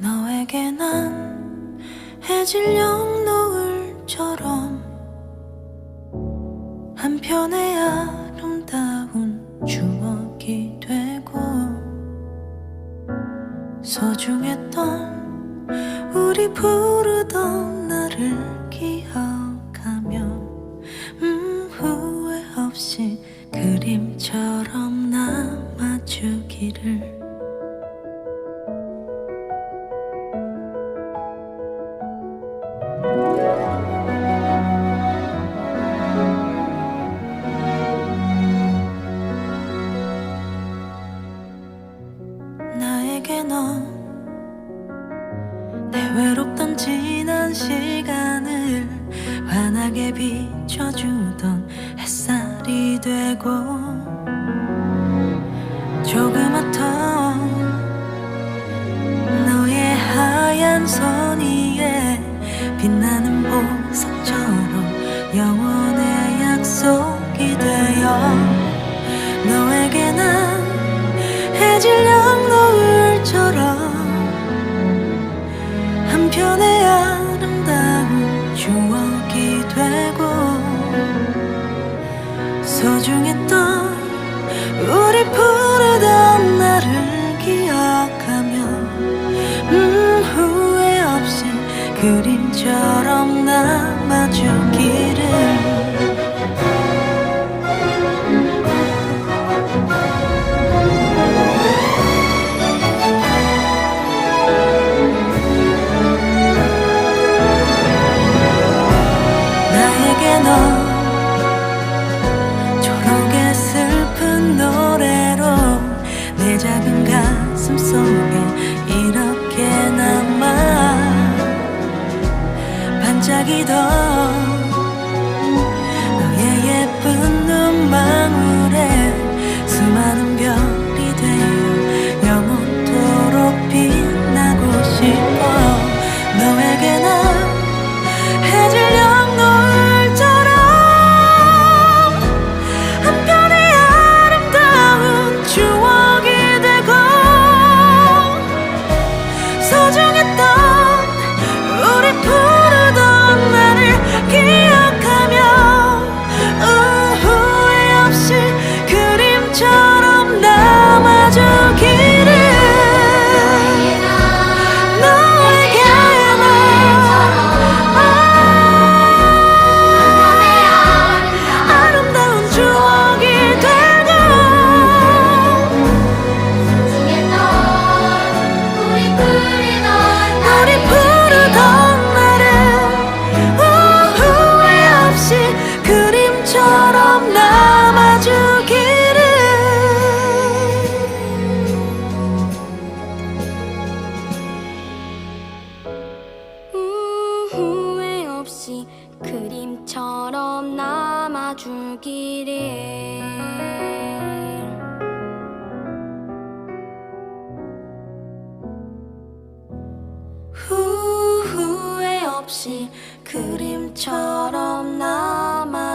너에게 난 해질녘 소중했던 우리 부르던 나를 기억 내 외롭던 지난 시간을 환하게 비춰주던 햇살이 되고 조그맣던 너의 하얀 손 위에 빛나는 보 한편의 아름다운 추억이 되고 소중했던 우리 부르던 나를 기억하며 음 후회 없이 그림 반짝이던 없이 그림처럼 남아주기를. 없이 그림처럼 남아주기를.